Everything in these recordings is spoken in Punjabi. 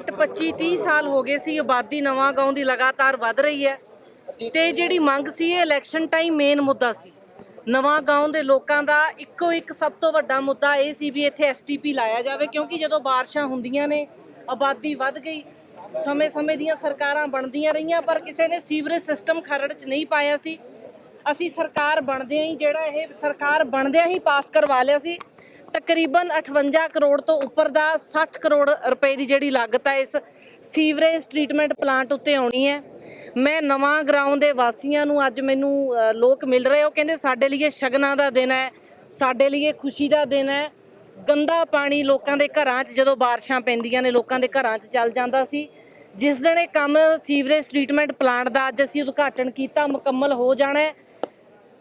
ਘੱਟੋ ਘੱਟ 25 30 ਸਾਲ ਹੋ ਗਏ ਸੀ, ਆਬਾਦੀ ਨਵਾਂ ਗਾਉਂ ਦੀ ਲਗਾਤਾਰ ਵੱਧ ਰਹੀ ਹੈ। ਤੇ ਜਿਹੜੀ ਮੰਗ ਸੀ, ਇਹ ਇਲੈਕਸ਼ਨ ਟਾਈਮ ਮੇਨ ਮੁੱਦਾ ਸੀ। ਨਵਾਂ ਗਾਉਂ ਦੇ ਲੋਕਾਂ ਦਾ ਇੱਕੋ ਇੱਕ ਸਭ ਤੋਂ ਵੱਡਾ ਮੁੱਦਾ ਇਹ ਸੀ ਵੀ ਇੱਥੇ ਐਸਟੀਪੀ ਲਾਇਆ ਜਾਵੇ, ਕਿਉਂਕਿ ਜਦੋਂ ਬਾਰਿਸ਼ਾਂ ਹੁੰਦੀਆਂ ਨੇ, ਆਬਾਦੀ ਵੱਧ ਗਈ। ਸਮੇਂ-ਸਮੇਂ ਦੀਆਂ ਸਰਕਾਰਾਂ ਬਣਦੀਆਂ ਰਹੀਆਂ, ਪਰ ਕਿਸੇ ਨੇ ਸੀਵਰੇਜ ਸਿਸਟਮ ਖਰੜ 'ਚ ਨਹੀਂ ਪਾਇਆ ਸੀ। ਅਸੀਂ ਸਰਕਾਰ ਬਣਦਿਆਂ ਹੀ ਜਿਹੜਾ ਇਹ, ਸਰਕਾਰ ਬਣਦਿਆਂ ਹੀ ਪਾਸ ਕਰਵਾ ਲਿਆ ਸੀ। ਤਕਰੀਬਨ 58 ਕਰੋੜ ਤੋਂ ਉੱਪਰ ਦਾ 60 ਕਰੋੜ ਰੁਪਏ ਦੀ ਜਿਹੜੀ ਲਾਗਤ ਹੈ ਇਸ ਸੀਵਰੇਜ ਟ੍ਰੀਟਮੈਂਟ ਪਲਾਂਟ ਉੱਤੇ ਆਉਣੀ ਹੈ। ਮੈਂ ਨਵਾਂ ਗਰਾਊਂਡ ਦੇ ਵਾਸੀਆਂ ਨੂੰ ਅੱਜ ਮੈਨੂੰ ਲੋਕ ਮਿਲ ਰਹੇ ਉਹ ਕਹਿੰਦੇ ਸਾਡੇ ਲਈ ਸ਼ਗਨਾਂ ਦਾ ਦਿਨ ਹੈ, ਸਾਡੇ ਲਈ ਖੁਸ਼ੀ ਦਾ ਦਿਨ ਹੈ। ਗੰਦਾ ਪਾਣੀ ਲੋਕਾਂ ਦੇ ਘਰਾਂ 'ਚ, ਜਦੋਂ ਬਾਰਿਸ਼ਾਂ ਪੈਂਦੀਆਂ ਨੇ, ਲੋਕਾਂ ਦੇ ਘਰਾਂ 'ਚ ਚੱਲ ਜਾਂਦਾ ਸੀ। ਜਿਸ ਦਿਨ ਇਹ ਕੰਮ ਸੀਵਰੇਜ ਟ੍ਰੀਟਮੈਂਟ ਪਲਾਂਟ ਦਾ ਅੱਜ ਅਸੀਂ ਉਦਘਾਟਨ ਕੀਤਾ, ਮੁਕੰਮਲ ਹੋ ਜਾਣਾ ਹੈ।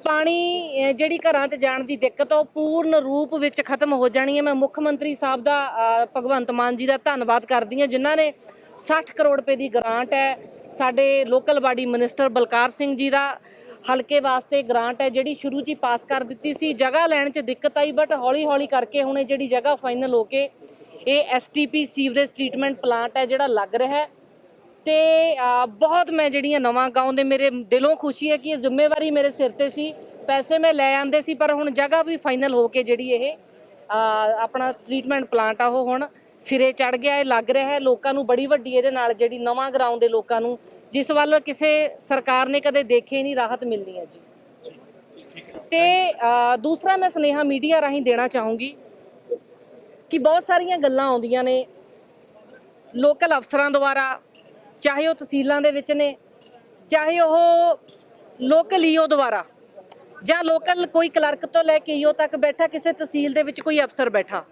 ਪਾਣੀ ਜਿਹੜੀ ਘਰਾਂ 'ਚ ਜਾਣ ਦੀ ਦਿੱਕਤ ਉਹ ਪੂਰਨ ਰੂਪ ਵਿੱਚ ਖਤਮ ਹੋ ਜਾਣੀ ਹੈ। ਮੈਂ ਮੁੱਖ ਮੰਤਰੀ ਸਾਹਿਬ ਦਾ ਭਗਵੰਤ ਮਾਨ ਜੀ ਦਾ ਧੰਨਵਾਦ ਕਰਦੀ ਹਾਂ, ਜਿਨ੍ਹਾਂ ਨੇ 60 ਕਰੋੜ ਰੁਪਏ ਦੀ ਗ੍ਰਾਂਟ ਹੈ। ਸਾਡੇ local body minister Balkar Singh ji ਦਾ ਹਲਕੇ ਵਾਸਤੇ ਗ੍ਰਾਂਟ ਹੈ, ਜਿਹੜੀ ਸ਼ੁਰੂ 'ਚ ਹੀ ਪਾਸ ਕਰ ਦਿੱਤੀ ਸੀ। ਜਗ੍ਹਾ ਲੈਣ 'ਚ ਦਿੱਕਤ ਆਈ ਬਟ ਹੌਲੀ ਹੌਲੀ ਕਰਕੇ ਹੁਣ ਇਹ ਜਿਹੜੀ ਜਗ੍ਹਾ ਫਾਈਨਲ ਹੋ ਕੇ, ਇਹ ਐਸਟੀਪੀ ਸੀਵਰੇਜ ਟ੍ਰੀਟਮੈਂਟ ਪਲਾਂਟ ਹੈ, ਜਿਹੜਾ ਲੱਗ ਰਿਹਾ ਹੈ। ਤੇ ਬਹੁਤ ਮੈਂ ਜਿਹੜੀਆਂ ਨਵਾਂ ਗਾਉਂ ਦੇ ਮੇਰੇ ਦਿਲੋਂ ਖੁਸ਼ੀ ਹੈ ਕਿ ਇਹ ਜ਼ਿੰਮੇਵਾਰੀ ਮੇਰੇ ਸਿਰ ਤੇ ਸੀ। ਪੈਸੇ ਮੈਂ ਲੈ ਆਂਦੇ ਸੀ, ਪਰ ਹੁਣ ਜਗ੍ਹਾ ਵੀ ਫਾਈਨਲ ਹੋ ਕੇ ਜਿਹੜੀ ਇਹ ਆਪਣਾ ਟ੍ਰੀਟਮੈਂਟ ਪਲਾਂਟ ਆ ਉਹ ਹੁਣ ਸਿਰੇ ਚੜ ਗਿਆ, ਇਹ ਲੱਗ ਰਿਹਾ ਹੈ। ਲੋਕਾਂ ਨੂੰ ਬੜੀ ਵੱਡੀ ਇਹਦੇ ਨਾਲ ਜਿਹੜੀ ਨਵਾਂ ਗਰਾਊਂ ਦੇ ਲੋਕਾਂ ਨੂੰ, ਜਿਸ ਵੱਲ ਕਿਸੇ ਸਰਕਾਰ ਨੇ ਕਦੇ ਦੇਖੇ ਨਹੀਂ, ਰਾਹਤ ਮਿਲਣੀ ਹੈ ਜੀ। ਤੇ ਦੂਸਰਾ ਮੈਂ ਸੁਨੇਹਾ ਮੀਡੀਆ ਰਾਹੀਂ ਦੇਣਾ ਚਾਹੂੰਗੀ ਕਿ ਬਹੁਤ ਸਾਰੀਆਂ ਗੱਲਾਂ ਆਉਂਦੀਆਂ ਨੇ। ਲੋਕਲ ਅਫਸਰਾਂ ਦੁਆਰਾ ਚਾਹੇ ਉਹ ਤਹਿਸੀਲਾਂ ਦੇ ਵਿੱਚ ਨੇ, ਚਾਹੇ ਉਹ ਲੋਕਲ ਈਓ ਦੁਆਰਾ, ਜਾਂ ਲੋਕਲ ਕੋਈ ਕਲਰਕ ਤੋਂ ਲੈ ਕੇ ਈਓ ਤੱਕ ਬੈਠਾ ਕਿਸੇ ਤਹਿਸੀਲ ਦੇ ਵਿੱਚ ਕੋਈ ਅਫਸਰ ਬੈਠਾ।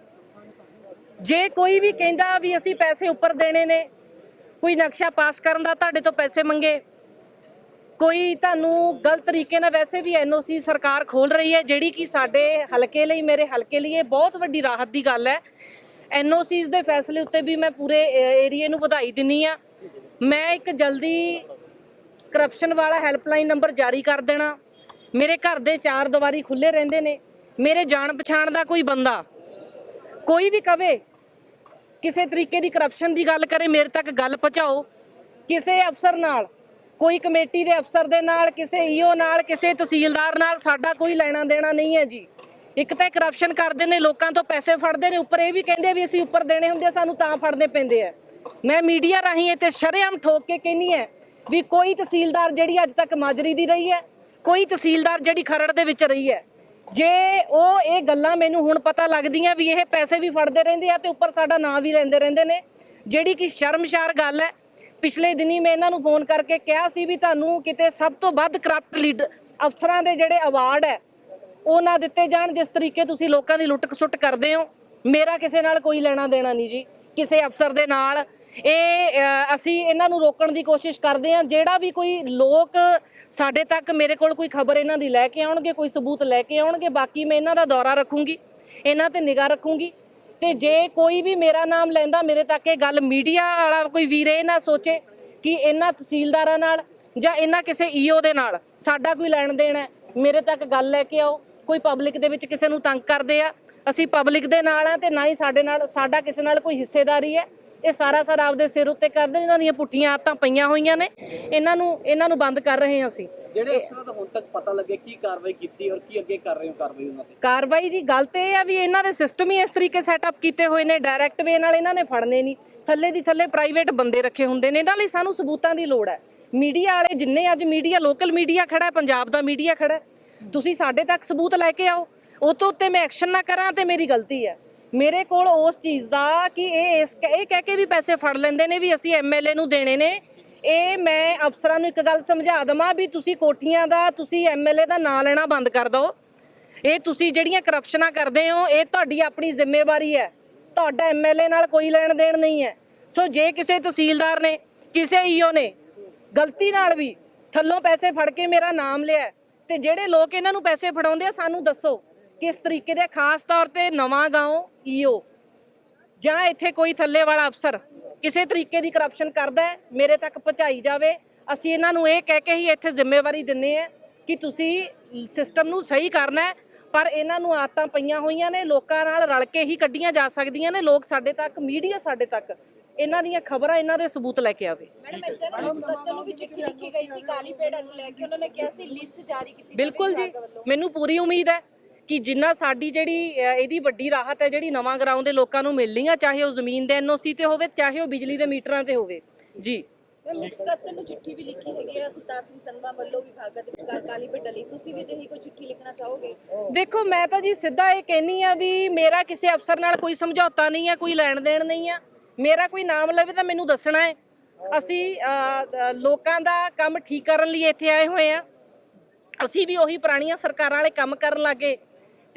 ਜੇ ਕੋਈ ਵੀ ਕਹਿੰਦਾ ਵੀ ਅਸੀਂ ਪੈਸੇ ਉੱਪਰ ਦੇਣੇ ਨੇ, ਕੋਈ ਨਕਸ਼ਾ ਪਾਸ ਕਰਨ ਦਾ ਤੁਹਾਡੇ ਤੋਂ ਪੈਸੇ ਮੰਗੇ, ਕੋਈ ਤੁਹਾਨੂੰ ਗਲਤ ਤਰੀਕੇ ਨਾਲ ਵੈਸੇ ਵੀ ਐਨਓਸੀ ਸਰਕਾਰ ਖੋਲ ਰਹੀ ਹੈ, ਜਿਹੜੀ ਕਿ ਸਾਡੇ ਹਲਕੇ ਲਈ, ਮੇਰੇ ਹਲਕੇ ਲਈ ਇਹ ਬਹੁਤ ਵੱਡੀ ਰਾਹਤ ਦੀ ਗੱਲ ਹੈ। ਐਨਓਸੀਜ਼ ਦੇ ਫੈਸਲੇ ਉੱਤੇ ਵੀ ਮੈਂ ਪੂਰੇ ਏਰੀਏ ਨੂੰ ਵਧਾਈ ਦਿੰਨੀ ਆ ਮੈਂ ਇੱਕ ਜਲਦੀ ਕਰਪਸ਼ਨ ਵਾਲਾ ਹੈਲਪਲਾਈਨ ਨੰਬਰ ਜਾਰੀ ਕਰ ਦੇਣਾ। ਮੇਰੇ ਘਰ ਦੇ ਚਾਰ ਦੀਵਾਰੀ ਖੁੱਲੇ ਰਹਿੰਦੇ ਨੇ। ਮੇਰੇ ਜਾਣ ਪਛਾਣ ਦਾ ਕੋਈ ਬੰਦਾ ਕੋਈ ਵੀ ਕਵੇ, ਕਿਸੇ ਤਰੀਕੇ ਦੀ ਕਰਪਸ਼ਨ ਦੀ ਗੱਲ ਕਰੇ, ਮੇਰੇ ਤੱਕ ਗੱਲ ਪਹੁੰਚਾਓ। ਕਿਸੇ ਅਫਸਰ ਨਾਲ, ਕੋਈ ਕਮੇਟੀ ਦੇ ਅਫਸਰ ਦੇ ਨਾਲ, ਕਿਸੇ ਈਓ ਨਾਲ, ਕਿਸੇ ਤਹਿਸੀਲਦਾਰ ਨਾਲ ਸਾਡਾ ਕੋਈ ਲੈਣਾ ਦੇਣਾ ਨਹੀਂ ਹੈ ਜੀ। ਇੱਕ ਤਾਂ ਕਰਪਸ਼ਨ ਕਰਦੇ ਨੇ, ਲੋਕਾਂ ਤੋਂ ਪੈਸੇ ਫੜਦੇ ਨੇ, ਉੱਪਰ ਇਹ ਵੀ ਕਹਿੰਦੇ ਵੀ ਅਸੀਂ ਉੱਪਰ ਦੇਣੇ ਹੁੰਦੇ ਸਾਨੂੰ ਤਾਂ ਫੜਨੇ ਪੈਂਦੇ ਆ। ਮੈਂ ਮੀਡੀਆ ਰਾਹੀਂ ਇਹ ਤੇ ਸ਼ਰੇਆਮ ਠੋਕ ਕੇ ਕਹਿੰਨੀ ਹੈ ਵੀ ਕੋਈ ਤਹਿਸੀਲਦਾਰ ਜਿਹੜੀ ਅੱਜ ਤੱਕ ਮਾਜਰੀ ਦੀ ਰਹੀ ਹੈ, ਕੋਈ ਤਹਿਸੀਲਦਾਰ ਜਿਹੜੀ ਖਰੜ ਦੇ ਵਿੱਚ ਰਹੀ ਹੈ। ਜੇ ਉਹ ਇਹ ਗੱਲਾਂ ਮੈਨੂੰ ਹੁਣ ਪਤਾ ਲੱਗਦੀਆਂ ਵੀ ਇਹ ਪੈਸੇ ਵੀ ਫੜਦੇ ਰਹਿੰਦੇ ਆ ਤੇ ਉੱਪਰ ਸਾਡਾ ਨਾਂ ਵੀ ਲੈਂਦੇ ਰਹਿੰਦੇ ਨੇ, ਜਿਹੜੀ ਕਿ ਸ਼ਰਮਸ਼ਾਰ ਗੱਲ ਹੈ। ਪਿਛਲੇ ਦਿਨੀ ਮੈਂ ਇਹਨਾਂ ਨੂੰ ਫੋਨ ਕਰਕੇ ਕਿਹਾ ਸੀ ਵੀ ਤੁਹਾਨੂੰ ਕਿਤੇ ਸਭ ਤੋਂ ਵੱਧ ਕਰਪਟ ਲੀਡਰ ਅਫਸਰਾਂ ਦੇ ਜਿਹੜੇ ਅਵਾਰਡ ਹੈ, ਉਹ ਨਾ ਦਿੱਤੇ ਜਾਣ, ਜਿਸ ਤਰੀਕੇ ਤੁਸੀਂ ਲੋਕਾਂ ਦੀ ਲੁੱਟ ਖਸੁੱਟ ਕਰਦੇ ਹੋ। ਮੇਰਾ ਕਿਸੇ ਨਾਲ ਕੋਈ ਲੈਣਾ ਦੇਣਾ ਨਹੀਂ ਜੀ। ਕਿਸੇ ਅਫਸਰ ਦੇ ਨਾਲ ਇਹ ਅਸੀਂ ਇਹਨਾਂ ਨੂੰ ਰੋਕਣ ਦੀ ਕੋਸ਼ਿਸ਼ ਕਰਦੇ ਹਾਂ। ਜਿਹੜਾ ਵੀ ਕੋਈ ਲੋਕ ਸਾਡੇ ਤੱਕ ਮੇਰੇ ਕੋਲ ਕੋਈ ਖਬਰ ਇਹਨਾਂ ਦੀ ਲੈ ਕੇ ਆਉਣਗੇ, ਕੋਈ ਸਬੂਤ ਲੈ ਕੇ ਆਉਣਗੇ, ਬਾਕੀ ਮੈਂ ਇਹਨਾਂ ਦਾ ਦੌਰਾ ਰੱਖੂੰਗੀ, ਇਹਨਾਂ ਤੇ ਨਿਗਾਹ ਰੱਖੂੰਗੀ। ਤੇ ਜੇ ਕੋਈ ਵੀ ਮੇਰਾ ਨਾਮ ਲੈਂਦਾ, ਮੇਰੇ ਤੱਕ ਇਹ ਗੱਲ ਮੀਡੀਆ ਵਾਲਾ ਕੋਈ ਵੀਰੇ ਇਹ ਨਾ ਸੋਚੇ ਕਿ ਇਹਨਾਂ ਤਹਿਸੀਲਦਾਰਾਂ ਨਾਲ ਜਾਂ ਇਹਨਾਂ ਕਿਸੇ ਈਓ ਦੇ ਨਾਲ ਸਾਡਾ ਕੋਈ ਲੈਣ ਦੇਣ ਹੈ, ਮੇਰੇ ਤੱਕ ਗੱਲ ਲੈ ਕੇ ਆਓ, ਕੋਈ ਪਬਲਿਕ ਦੇ ਵਿੱਚ ਕਿਸੇ ਨੂੰ ਤੰਗ ਕਰਦੇ ਆ ਅਸੀਂ ਪਬਲਿਕ ਦੇ ਨਾਲ ਆ ਤੇ ਨਾ ਹੀ ਸਾਡੇ ਨਾਲ ਸਾਡਾ ਕਿਸੇ ਨਾਲ ਕੋਈ ਹਿੱਸੇਦਾਰੀ ਹੈ। ਇਹ ਸਾਰਾ ਸਾਰਾ ਆਪਦੇ ਸਿਰ ਉੱਤੇ ਕਰਦੇ ਇਹਨਾਂ ਦੀਆਂ ਪੁੱਠੀਆਂ ਆਦਤਾਂ ਪਈਆਂ ਹੋਈਆਂ ਨੇ। ਇਹਨਾਂ ਨੂੰ ਇਹਨਾਂ ਨੂੰ ਬੰਦ ਕਰ ਰਹੇ ਹਾਂ ਅਸੀਂ। ਜਿਹੜੇ ਅਫਸਰਾਂ ਦਾ ਹੁਣ ਤੱਕ ਪਤਾ ਲੱਗਿਆ ਕੀ ਕਾਰਵਾਈ ਕੀਤੀ ਔਰ ਕੀ ਅੱਗੇ ਕਰ ਰਹੇ ਹੋ ਕਾਰਵਾਈ ਉਹਨਾਂ ਤੇ? ਕਾਰਵਾਈ ਜੀ ਗੱਲ ਤੇ ਇਹ ਆ ਵੀ ਇਹਨਾਂ ਦੇ ਸਿਸਟਮ ਹੀ ਇਸ ਤਰੀਕੇ ਸੈਟਅਪ ਕੀਤੇ ਹੋਏ ਨੇ। ਡਾਇਰੈਕਟ ਵੇ ਨਾਲ ਇਹਨਾਂ ਨੇ ਫੜਨੇ ਨਹੀਂ। ਥੱਲੇ ਦੀ ਥੱਲੇ ਪ੍ਰਾਈਵੇਟ ਬੰਦੇ ਰੱਖੇ ਹੁੰਦੇ ਨੇ। ਇਹਨਾਂ ਲਈ ਸਾਨੂੰ ਸਬੂਤਾਂ ਦੀ ਲੋੜ ਹੈ। ਮੀਡੀਆ ਵਾਲੇ ਜਿੰਨੇ ਅੱਜ ਮੀਡੀਆ ਲੋਕਲ ਮੀਡੀਆ ਖੜਾ ਹੈ ਪੰਜਾਬ ਦਾ ਮੀਡੀਆ ਖੜਾ ਤੁਸੀਂ ਸਾਡੇ ਤੱਕ ਸਬੂਤ ਲੈ ਕੇ ਆਓ। ਉਹ ਤੋਂ ਉੱਤੇ ਮੈਂ ਐਕਸ਼ਨ ਨਾ ਕਰਾਂ ਤੇ ਮੇਰੀ ਗਲਤੀ ਹੈ। ਮੇਰੇ ਕੋਲ ਉਸ ਚੀਜ਼ ਦਾ ਕਿ ਇਹ ਇਸ ਇਹ ਕਹਿ ਕੇ ਵੀ ਪੈਸੇ ਫੜ ਲੈਂਦੇ ਨੇ ਵੀ ਅਸੀਂ ਐਮਐਲਏ ਨੂੰ ਦੇਣੇ ਨੇ। ਇਹ ਮੈਂ ਅਫਸਰਾਂ ਨੂੰ ਇੱਕ ਗੱਲ ਸਮਝਾ ਦਵਾਂ ਵੀ ਤੁਸੀਂ ਕੋਠੀਆਂ ਦਾ ਤੁਸੀਂ ਐਮਐਲਏ ਦਾ ਨਾਂ ਲੈਣਾ ਬੰਦ ਕਰ ਦਿਓ। ਇਹ ਤੁਸੀਂ ਜਿਹੜੀਆਂ ਕਰਪਸ਼ਨਾਂ ਕਰਦੇ ਹੋ ਇਹ ਤੁਹਾਡੀ ਆਪਣੀ ਜ਼ਿੰਮੇਵਾਰੀ ਹੈ। ਤੁਹਾਡਾ ਐਮਐਲਏ ਨਾਲ ਕੋਈ ਲੈਣ ਦੇਣ ਨਹੀਂ ਹੈ। ਸੋ ਜੇ ਕਿਸੇ ਤਹਿਸੀਲਦਾਰ ਨੇ ਕਿਸੇ ਈਓ ਨੇ ਗਲਤੀ ਨਾਲ ਵੀ ਥੱਲੋਂ ਪੈਸੇ ਫੜ ਕੇ ਮੇਰਾ ਨਾਮ ਲਿਆ ਹੈ, ਤੇ ਜਿਹੜੇ ਲੋਕ ਇਹਨਾਂ ਨੂੰ ਪੈਸੇ ਫੜਾਉਂਦੇ ਆ ਸਾਨੂੰ ਦੱਸੋ। ਕਿਸ ਤਰੀਕੇ ਦੇ? ਖਾਸ ਤੌਰ ਤੇ ਨਵਾਂ ਗਾਉਂ ਈਓ। ਜਾਂ ਇੱਥੇ ਕੋਈ ਥੱਲੇ ਵਾਲਾ ਅਫਸਰ ਕਿਸੇ ਤਰੀਕੇ ਦੀ ਕਰਪਸ਼ਨ ਕਰਦਾ ਹੈ ਮੇਰੇ ਤੱਕ ਪਹੁੰਚਾਈ ਜਾਵੇ। ਅਸੀਂ ਇਹਨਾਂ ਨੂੰ ਇਹ ਕਹਿ ਕੇ ਹੀ ਇੱਥੇ ਜ਼ਿੰਮੇਵਾਰੀ ਦਿੰਨੇ ਆ ਕਿ ਤੁਸੀਂ ਸਿਸਟਮ ਨੂੰ ਸਹੀ ਕਰਨਾ ਹੈ ਪਰ ਇਹਨਾਂ ਨੂੰ ਆਦਤਾਂ ਪਈਆਂ ਹੋਈਆਂ ਨੇ ਲੋਕਾਂ ਨਾਲ ਰਲ ਕੇ ਹੀ ਕੱਢੀਆਂ ਜਾ ਸਕਦੀਆਂ ਨੇ ਲੋਕ ਸਾਡੇ ਤੱਕ ਮੀਡੀਆ ਸਾਡੇ ਤੱਕ ਇਹਨਾਂ ਦੀਆਂ ਖਬਰਾਂ ਇਹਨਾਂ ਦੇ ਸਬੂਤ ਲੈ ਕੇ ਆਵੇ। ਮੈਡਮ ਇੱਧਰ ਸਕੱਤਰ ਨੂੰ ਵੀ ਚਿੱਠੀ ਲਿਖੀ ਗਈ ਸੀ ਕਾਲੀ ਪੇੜਾਂ ਨੂੰ ਲੈ ਕੇ ਉਹਨਾਂ ਨੇ ਕਿਹਾ ਸੀ ਲਿਸਟ ਜਾਰੀ ਕੀਤੀ ਬਿਲਕੁਲ ਜੀ। ਮੈਨੂੰ ਪੂਰੀ ਉਮੀਦ ਹੈ ਕਿ ਜਿੰਨਾ ਸਾਡੀ ਜਿਹੜੀ ਇਹਦੀ ਵੱਡੀ ਰਾਹਤ ਹੈ ਜਿਹੜੀ ਨਵਾਂ ਗਰਾਊਂਡ ਦੇ ਲੋਕਾਂ ਨੂੰ ਮਿਲਣੀ ਆ ਚਾਹੇ ਉਹ ਜ਼ਮੀਨ ਦੇ ਐਨਓਸੀ ਤੇ ਹੋਵੇ ਚਾਹੇ ਉਹ ਬਿਜਲੀ ਦੇ ਮੀਟਰਾਂ ਤੇ ਹੋਵੇ। ਜੀ। ਨੂੰ ਚਿੱਠੀ ਵੀ ਲਿਖੀ ਹੈਗੀ ਹੈ ਕੁਤਾਰ ਸਿੰਘ ਸੰਧਵਾ ਵੱਲੋਂ ਵਿਭਾਗਾਂ ਦੇ ਵਿਚਕਾਰ ਕਾਲੀ ਪੇੜਾਂ ਲਈ ਤੁਸੀਂ ਵੀ ਜਿਹੀ ਕੋਈ ਚਿੱਠੀ ਲਿਖਣਾ ਚਾਹੋਗੇ? ਦੇਖੋ ਮੈਂ ਤਾਂ ਜੀ ਸਿੱਧਾ ਇਹ ਕਹਿਨੀ ਆ ਵੀ ਮੇਰਾ ਕਿਸੇ ਅਫਸਰ ਨਾਲ ਕੋਈ ਸਮਝੌਤਾ ਨਹੀਂ ਹੈ ਕੋਈ ਲੈਣ ਦੇਣ ਨਹੀਂ ਆ। ਮੇਰਾ ਕੋਈ ਨਾਮ ਲਵੇ ਤਾਂ ਮੈਨੂੰ ਦੱਸਣਾ ਹੈ। ਅਸੀਂ ਲੋਕਾਂ ਦਾ ਕੰਮ ਠੀਕ ਕਰਨ ਲਈ ਇੱਥੇ ਆਏ ਹੋਏ ਆ। ਅਸੀਂ ਵੀ ਉਹੀ ਪੁਰਾਣੀਆਂ ਸਰਕਾਰਾਂ ਵਾਲੇ ਕੰਮ ਕਰਨ ਲੱਗੇ।